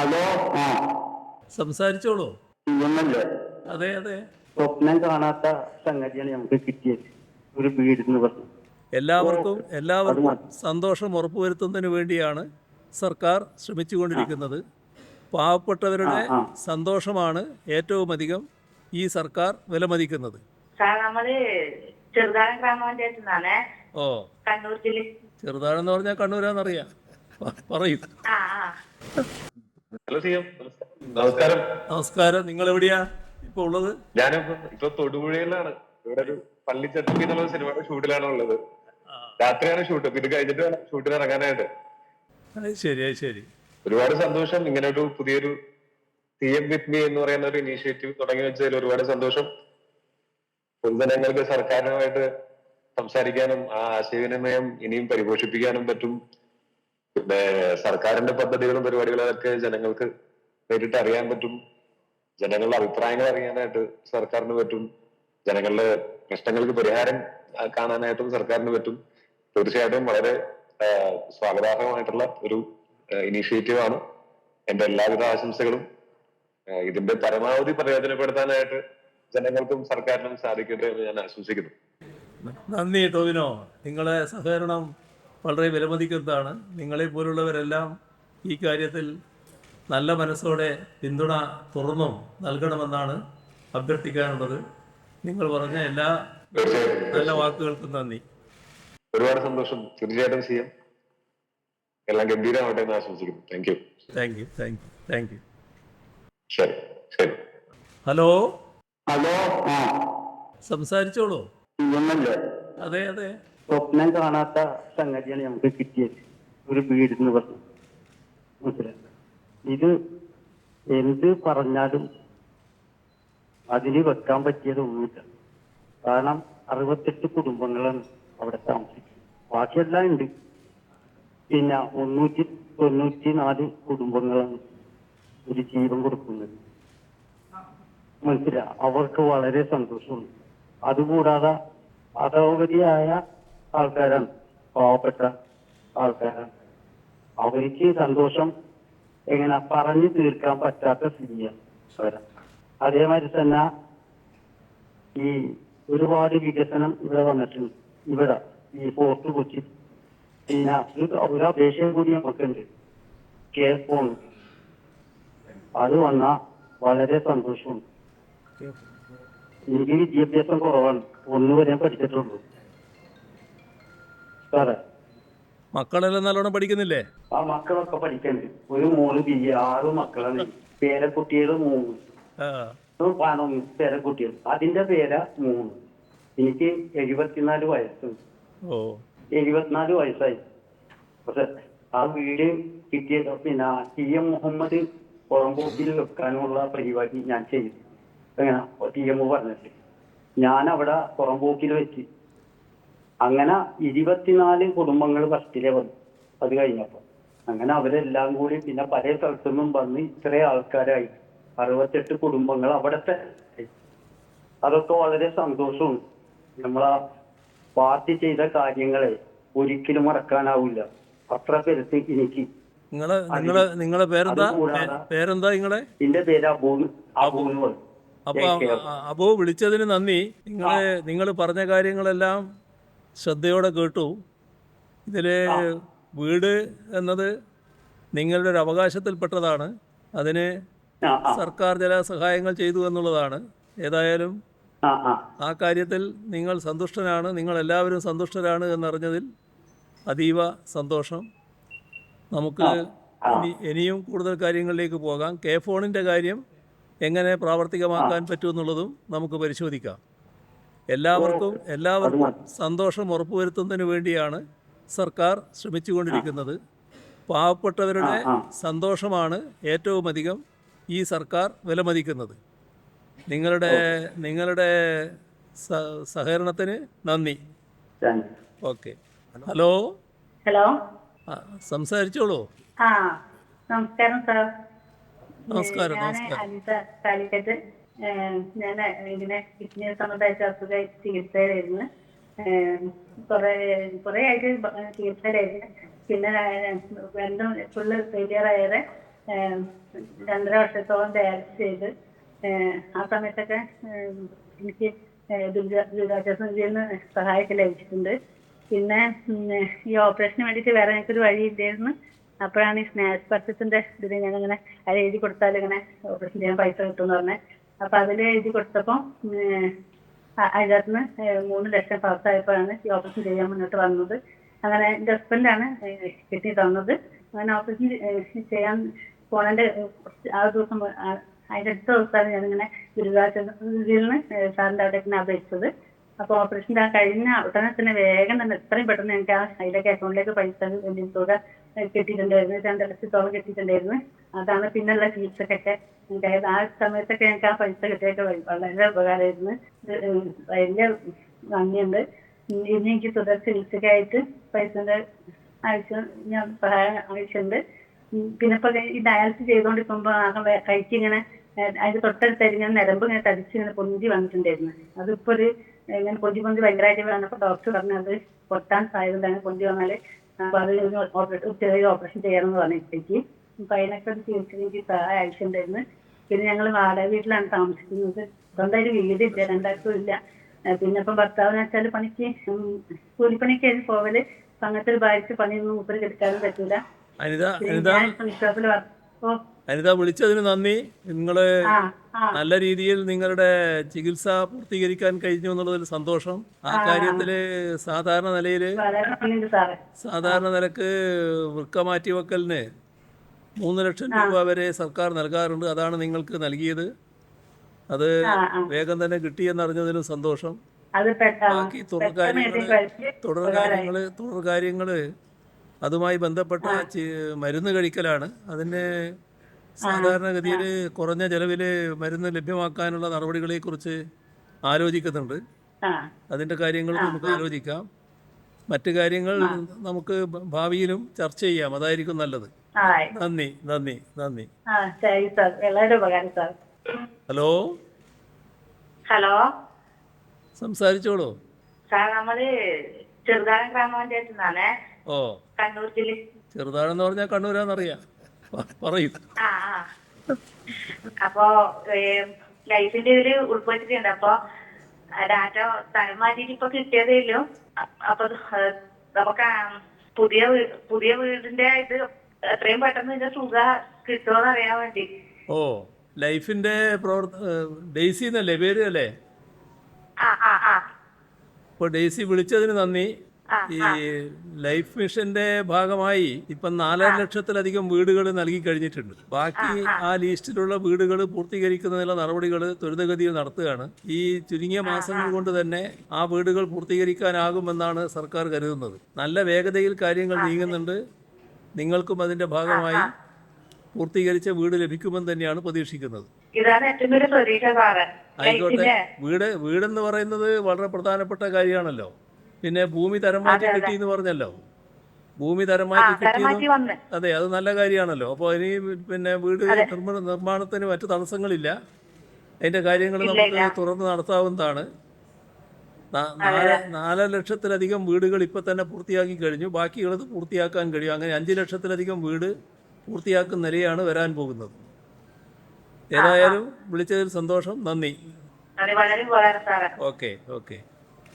Hello ആ. സംസാരിച്ചോളൂ. അതെ അതെ. സ്വപ്നം കാണാത്ത സംഗതിയാണ് നമുക്ക് കിട്ടിയത്. ഒരു വീട് എന്ന് പറഞ്ഞു. എല്ലാവർക്കും എല്ലാവർക്കും സന്തോഷം ഉറപ്പുവരുത്തുന്നതിന് വേണ്ടിയാണ് സർക്കാർ ശ്രമിച്ചുകൊണ്ടിരിക്കുന്നത്. പാവപ്പെട്ടവരുടെ. സന്തോഷമാണ് ഏറ്റവും അധികം ഈ സർക്കാർ വിലമതിക്കുന്നത്. ചെറുതാഴം ഓ. കണ്ണൂർ ജില്ല. ചെറുതാഴെന്ന് പറഞ്ഞാൽ കണ്ണൂരാന്നറിയാം. പറയൂ. നമസ്കാരം. നമസ്കാരം. നിങ്ങൾ എവിടെയാ ഇപ്പൊ ഉള്ളത്? ഞാനിപ്പോ ഇപ്പൊ തൊടുപുഴയിലാണ്. ഇവിടെ ഒരു പള്ളിച്ചട്ടി എന്നുള്ള സിനിമയുടെ ഷൂട്ടിലാണ് ഉള്ളത്. രാത്രിയാണ് ഷൂട്ട്. ഇത് കഴിഞ്ഞിട്ട് വേണം ഷൂട്ടിന് ഇറങ്ങാനായിട്ട് അത് ശരി അത് ശരി. ഒരുപാട് സന്തോഷം. ഇങ്ങനെ ഒരു പുതിയൊരു സി എം വിത്ത് മീ എന്ന് പറയുന്ന ഒരു ഇനീഷ്യേറ്റീവ് തുടങ്ങി വെച്ചതിൽ ഒരുപാട് സന്തോഷം. പൊതുജനങ്ങൾക്ക് സർക്കാരുമായിട്ട് സംസാരിക്കാനും ആ ആശയവിനിമയം ഇനിയും പരിപോഷിപ്പിക്കാനും പറ്റും. പിന്നെ സർക്കാരിന്റെ പദ്ധതികളും പരിപാടികളൊക്കെ ജനങ്ങൾക്ക് നേരിട്ട് അറിയാൻ പറ്റും. ജനങ്ങളുടെ അഭിപ്രായങ്ങൾ അറിയാനായിട്ട് സർക്കാരിന് പറ്റും. ജനങ്ങളുടെ പ്രശ്നങ്ങൾക്ക് പരിഹാരം കാണാനായിട്ടും സർക്കാരിന് പറ്റും. തീർച്ചയായിട്ടും വളരെ സ്വാഗതാർഹമായിട്ടുള്ള ഒരു ഇനീഷ്യേറ്റീവ് ആണ് എന്റെ എല്ലാവിധ ആശംസകളും. ഇതിന്റെ പരമാവധി പ്രയോജനപ്പെടുത്താനായിട്ട് ജനങ്ങൾക്കും സർക്കാരിനും സാധിക്കട്ടെ എന്ന് ഞാൻ ആശംസിക്കുന്നു. നന്ദി ടോവിനോ. നിങ്ങളുടെ സഹകരണം വളരെ വിലമതിക്കുന്നതാണ്. നിങ്ങളെ പോലുള്ളവരെല്ലാം ഈ കാര്യത്തിൽ നല്ല മനസ്സോടെ പിന്തുണ തുറന്നും നൽകണമെന്നാണ് അഭ്യർത്ഥിക്കാനുള്ളത്. നിങ്ങൾ പറഞ്ഞ എല്ലാ നല്ല വാക്കുകൾക്കും നന്ദി. ഒരുപാട് സന്തോഷം. തീർച്ചയായിട്ടും ചെയ്യാം. എല്ലാം ഗംഭീരമാവട്ടെ എന്ന് ആശംസിക്കുന്നു. Thank you thank you thank you thank you ശരി ശരി. ഹലോ? ഹലോ സംസാരിച്ചോളൂ. അതെ അതെ. സ്വപ്നം കാണാത്ത സംഗതിയാണ് നമുക്ക് കിട്ടിയത്. ഒരു വീട് എന്ന് പറഞ്ഞു. മനസ്സിലായി? ഇത് എന്ത് പറഞ്ഞാലും അതിന് വെക്കാൻ പറ്റിയതൊന്നുമില്ല കാരണം അറുപത്തെട്ട് കുടുംബങ്ങളാണ് അവിടെ താമസിക്കുന്നത്. ബാക്കിയെല്ലാം ഉണ്ട്. പിന്നെ മുന്നൂറ്റി തൊണ്ണൂറ്റി നാല് കുടുംബങ്ങളാണ് ഒരു ജീവൻ കൊടുക്കുന്നത്. മനസ്സിലാ അവർക്ക് വളരെ സന്തോഷമുണ്ട്. അതുകൂടാതെ അധോഗതിയായ ആൾക്കാരാണ്. പാവപ്പെട്ട ആൾക്കാരാണ്. അവർക്ക് സന്തോഷം എങ്ങനെ പറഞ്ഞു തീർക്കാൻ പറ്റാത്ത സ്ഥിതിയാണ് അതേമാതിരി തന്നെ ഈ ഒരുപാട് വികസനം ഇവിടെ വന്നിട്ടുണ്ട്. ഇവിടെ ഈ ഫോർട്ട് കൊച്ചി. പിന്നെ ഒരു അപേക്ഷയും കൂടി നമുക്കുണ്ട്. കെ ഫോൺ അത് വന്ന വളരെ സന്തോഷമുണ്ട് എനിക്ക് വിദ്യാഭ്യാസം കുറവാണ്. ഒന്നു വരെ പഠിച്ചിട്ടുള്ളൂ. മക്കളെല്ലാം നല്ലോണം പഠിക്കുന്നില്ലേ? ആ മക്കളൊക്കെ പഠിക്കണ്ട്. ഒരു മോൾ ബി ആറ് മക്കളാണ്. പേരക്കുട്ടികൾ മൂന്ന്. പണം പേരക്കുട്ടികൾ അതിന്റെ പേര മൂന്ന്. എനിക്ക് എഴുപത്തിനാല് വയസ്സുണ്ട്. എഴുപത്തിനാല് വയസ്സായി. പക്ഷെ ആ വീട് കിട്ടിയത്? പിന്നെ ടി എം മുഹമ്മദ് പുറമ്പോക്കിൽ വെക്കാനുള്ള പരിപാടി ഞാൻ ചെയ്തു. എങ്ങനെ? ടി എം പറഞ്ഞിട്ട്. ഞാൻ അവിടെ പുറമ്പോക്കിൽ വെച്ച്. അങ്ങനെ ഇരുപത്തിനാല് കുടുംബങ്ങൾ ഫസ്റ്റിലെ വന്നു. അത് കഴിഞ്ഞപ്പോ. അങ്ങനെ അവരെല്ലാം കൂടി പിന്നെ പല സ്ഥലത്തുനിന്നും വന്ന് ഇത്രയും ആൾക്കാരായി. അറുപത്തെട്ട് കുടുംബങ്ങൾ അവിടത്തെ. അതൊക്കെ വളരെ സന്തോഷമുണ്ട് നമ്മളാ പാർട്ടി ചെയ്ത കാര്യങ്ങളെ ഒരിക്കലും മറക്കാനാവില്ല. അത്ര പെരുത്ത് എനിക്ക്. നിങ്ങളെ നിങ്ങളെ നിങ്ങളെ പേരെന്താ? പേരെന്താ നിങ്ങളെ? എന്റെ പേര് അബൂന്ന് അബൂന്ന് പറയും. അപ്പൊ അബൂ. വിളിച്ചതിന് നന്ദി. നിങ്ങളെ നിങ്ങൾ പറഞ്ഞ കാര്യങ്ങളെല്ലാം ശ്രദ്ധയോടെ കേട്ടു. ഇതിൽ വീട് എന്നത് നിങ്ങളുടെ ഒരു അവകാശത്തിൽപ്പെട്ടതാണ്. അതിന് സർക്കാർ ചില സഹായങ്ങൾ ചെയ്തു എന്നുള്ളതാണ്. ഏതായാലും ആ കാര്യത്തിൽ നിങ്ങൾ സന്തുഷ്ടനാണ്. നിങ്ങൾ എല്ലാവരും സന്തുഷ്ടരാണ് എന്നറിഞ്ഞതിൽ അതീവ സന്തോഷം. നമുക്ക് ഇനി ഇനിയും കൂടുതൽ കാര്യങ്ങളിലേക്ക് പോകാം. കെ ഫോണിന്റെ കാര്യം എങ്ങനെ പ്രാവർത്തികമാക്കാൻ പറ്റുമെന്നുള്ളതും നമുക്ക് പരിശോധിക്കാം. എല്ലാവർക്കും എല്ലാവർക്കും സന്തോഷം ഉറപ്പുവരുത്തുന്നതിന് വേണ്ടിയാണ് സർക്കാർ ശ്രമിച്ചുകൊണ്ടിരിക്കുന്നത്. പാവപ്പെട്ടവരുടെ സന്തോഷമാണ് ഏറ്റവും അധികം ഈ സർക്കാർ വിലമതിക്കുന്നത്. നിങ്ങളുടെ നിങ്ങളുടെ സഹകരണത്തിന് നന്ദി. ഓക്കെ. ഹലോ? ഹലോ? സംസാരിച്ചോളൂ. ആ നമസ്കാരം സാർ. നമസ്കാരം, നമസ്കാരം. ഞാൻ ഇങ്ങനെ കിഡ്നി സംബന്ധമായിട്ട് അസുഖ ചികിത്സയിലായിരുന്നു. കുറെ കുറെ ആയിട്ട് ചികിത്സയിലായിരുന്നു. പിന്നെ രണ്ടും ഫുള്ള് ഫെയിലിയർ ആയത് രണ്ടര വർഷത്തോളം ഡയാലിസിസ് ചെയ്ത് ആ സമയത്തൊക്കെ എനിക്ക് ദുരിതാശ്വാസ നിധിയിൽ നിന്ന് സഹായമൊക്കെ ലഭിച്ചിട്ടുണ്ട്. പിന്നെ ഈ ഓപ്പറേഷന് വേണ്ടിയിട്ട് വേറെ ഞങ്ങൾക്കൊരു വഴി ഇല്ലായിരുന്നു. അപ്പോഴാണ് ഈ സ്നേഹസ്പർശത്തിന്റെ ഇതിൽ ഞാൻ ഇങ്ങനെ അത് എഴുതി കൊടുത്താൽ ഇങ്ങനെ ഓപ്പറേഷൻ ചെയ്യാൻ പൈസ കിട്ടുമെന്ന് പറഞ്ഞത് അപ്പൊ അതിൽ എഴുതി കൊടുത്തപ്പോ അതിനകത്തുനിന്ന് മൂന്ന് ലക്ഷം പാസ്സായപ്പോഴാണ് ഈ ഓപ്പറേഷൻ ചെയ്യാൻ മുന്നോട്ട് വന്നത്. അങ്ങനെ എന്റെ ഹസ്ബൻഡാണ് കിട്ടി തന്നത്. അങ്ങനെ ഓപ്പറേഷൻ ചെയ്യാൻ കുറച്ച് ആ ദിവസം അതിന്റെ അടുത്ത ദിവസമാണ് ഞാനിങ്ങനെ ഗുരുവായൂരിൽ നിന്ന് സാറിന്റെ അവിടെ അപേക്ഷിച്ചത്. അപ്പോൾ ഓപ്പറേഷൻ ആ കഴിഞ്ഞ ഉടനെ തന്നെ വേഗം തന്നെ എത്രയും പെട്ടെന്ന് എനിക്ക് ആ അതിലേക്ക് അക്കൗണ്ടിലേക്ക് പൈസ തുക കിട്ടിയിട്ടുണ്ടായിരുന്നു. രണ്ട് ലക്ഷത്തോളം കിട്ടിയിട്ടുണ്ടായിരുന്നു. അതാണ് പിന്നുള്ള ഫീസൊക്കെ ഉണ്ടായത് ആ സമയത്തൊക്കെ എനിക്ക് ആ പൈസ കിട്ടിയൊക്കെ വളരെ ഉപകാരമായിരുന്നു. വലിയ നന്ദിയുണ്ട് ഇനി എനിക്ക് തുടർ ചികിത്സക്കായിട്ട് പൈസന്റെ ആവശ്യം ഞാൻ സഹായം ആവശ്യമുണ്ട്. പിന്നെ ഇപ്പൊ ഈ ഡയാലിസിസ് ചെയ്തുകൊണ്ടിരിക്കുമ്പോ ആകെ കഴിച്ചിങ്ങനെ അതിന്റെ തൊട്ടടുത്തായിട്ട് ഇങ്ങനെ നരമ്പ് ഇങ്ങനെ തടിച്ച് ഇങ്ങനെ പൊന്തി വന്നിട്ടുണ്ടായിരുന്നു. അതിപ്പോ ഒരു ഇങ്ങനെ പൊന്തി പൊന്തി ഭയങ്കരമായിട്ട് വന്നപ്പോ ഡോക്ടർ പറഞ്ഞു അത് പൊട്ടാൻ സാധ്യത ഉണ്ട് പൊന്തി വന്നാൽ അപ്പൊ അത് ഓപ്പറേഷൻ ചെറിയ ഓപ്പറേഷൻ ചെയ്യണമെന്ന് പറഞ്ഞു ഇപ്പേക്ക് അപ്പൊ അതിനൊക്കെ ചികിത്സ എനിക്ക് സഹായം ആവശ്യമുണ്ടായിരുന്നു. പിന്നെ ഞങ്ങൾ വാടക വീട്ടിലാണ് താമസിക്കുന്നത്. സ്വന്തമായിട്ട് വീടില്ല രണ്ടാൾക്കും ഇല്ല. പിന്നെ ഇപ്പം ഭർത്താവിന് വെച്ചാൽ പണിക്ക് കൂലിപ്പണിക്ക് ആയിരുന്നു പോവൽ. അങ്ങനത്തെ ഒരു ഭാര്യക്ക് പണിയൊന്നും മൂപ്പര് എടുക്കാനും പറ്റൂല. അനിത അനിത? അനിത വിളിച്ചതിന് നന്ദി. ആ നല്ല രീതിയിൽ നിങ്ങളുടെ ചികിത്സ പൂർത്തീകരിക്കാൻ കഴിഞ്ഞു എന്നുള്ളതിൽ സന്തോഷം. ആ കാര്യത്തിൽ സാധാരണ സാറേ. സാധാരണ നിലയ്ക്ക് വൃക്ക മാറ്റി വെക്കലിന് മൂന്ന് ലക്ഷം രൂപ വരെ സർക്കാർ നൽകാറുണ്ട്. അതാണ് നിങ്ങൾക്ക് നൽകിയത്. അത് വേഗം തന്നെ കിട്ടിയെന്നറിഞ്ഞതിലും സന്തോഷം. ബാക്കി തുടർ കാര്യങ്ങൾ തുടർ കാര്യങ്ങൾ തുടർ കാര്യങ്ങൾ അതുമായി ബന്ധപ്പെട്ട മരുന്ന് കഴിക്കലാണ്. അതിന് സാധാരണഗതിയിൽ കുറഞ്ഞ ചെലവിൽ മരുന്ന് ലഭ്യമാക്കാനുള്ള നടപടികളെ കുറിച്ച് ആലോചിക്കുന്നുണ്ട് അതിന്റെ കാര്യങ്ങൾ നമുക്ക് ആലോചിക്കാം. മറ്റു കാര്യങ്ങൾ നമുക്ക് ഭാവിയിലും ചർച്ച ചെയ്യാം. അതായിരിക്കും നല്ലത്. നന്ദി നന്ദി നന്ദി. ഹലോ? ഹലോ? സംസാരിച്ചോളൂ. സാർ നമ്മൾ ചെറുതാഴം ഗ്രാമപഞ്ചായത്തിൽ നിന്നാണേ ഓ. കണ്ണൂർ ജില്ല. ചെറുതാണെന്ന് പറഞ്ഞാൽ കണ്ണൂരാന്നറിയാം. പറയൂ. ആ അപ്പോ ലൈഫിന്റെ ഇതിൽ ഉൾപ്പെട്ടിട്ടുണ്ട് അപ്പൊ ഡാറ്റ തലമാറ്റിട്ട് ഇപ്പൊ കിട്ടിയതേ ഇല്ല അപ്പൊ നമുക്ക് പുതിയ പുതിയ വീടിന്റെ ഇത് എത്രയും പെട്ടെന്ന് ഇതിന്റെ തുക കിട്ടുമോന്ന് അറിയാൻ വേണ്ടി. ഓ ലൈഫിന്റെ പ്രവർത്ത ഡെയ്സി എന്നല്ലേ പേര് അല്ലേ? ആ ആ ആ. ഇപ്പോൾ ഡെയ്സി വിളിച്ചതിന് നന്ദി. ഈ ലൈഫ് മിഷന്റെ ഭാഗമായി ഇപ്പം നാലര ലക്ഷത്തിലധികം വീടുകൾ നൽകി കഴിഞ്ഞിട്ടുണ്ട് ബാക്കി ആ ലിസ്റ്റിലുള്ള വീടുകൾ പൂർത്തീകരിക്കുന്നതിനുള്ള നടപടികൾ ത്വരിതഗതിയിൽ നടത്തുകയാണ്. ഈ ചുരുങ്ങിയ മാസങ്ങൾ കൊണ്ട് തന്നെ ആ വീടുകൾ പൂർത്തീകരിക്കാനാകുമെന്നാണ് സർക്കാർ കരുതുന്നത്. നല്ല വേഗതയിൽ കാര്യങ്ങൾ നീങ്ങുന്നുണ്ട്. നിങ്ങൾക്കും അതിന്റെ ഭാഗമായി പൂർത്തീകരിച്ച വീട് ലഭിക്കുമെന്ന് തന്നെയാണ് പ്രതീക്ഷിക്കുന്നത്. ഇതാണ് ഏറ്റവും വലിയ പ്രതീക്ഷ സാറ്. ആയിക്കോട്ടെ. വീട് വീടെന്ന് പറയുന്നത് വളരെ പ്രധാനപ്പെട്ട കാര്യമാണല്ലോ. പിന്നെ ഭൂമി തരം മാറ്റി കിട്ടി എന്ന് പറഞ്ഞല്ലോ. ഭൂമി തരം കിട്ടി മാറ്റി അതെ അത് നല്ല കാര്യമാണല്ലോ. അപ്പോൾ ഇനി പിന്നെ വീട് നിർമ്മാണ നിർമ്മാണത്തിന് മറ്റു തടസ്സങ്ങളില്ല. അതിന്റെ കാര്യങ്ങൾ നമുക്ക് തുറന്ന് നടത്താവുന്നതാണ്. നാല് ലക്ഷത്തിലധികം വീടുകൾ ഇപ്പം തന്നെ പൂർത്തിയാക്കി കഴിഞ്ഞു. ബാക്കിയുള്ളത് പൂർത്തിയാക്കാൻ കഴിയും. അങ്ങനെ അഞ്ച് ലക്ഷത്തിലധികം വീട് പൂർത്തിയാക്കുന്ന നിലയാണ് വരാൻ പോകുന്നത്. ഏതായാലും വിളിച്ചതിൽ സന്തോഷം. നന്ദി. Okay okay.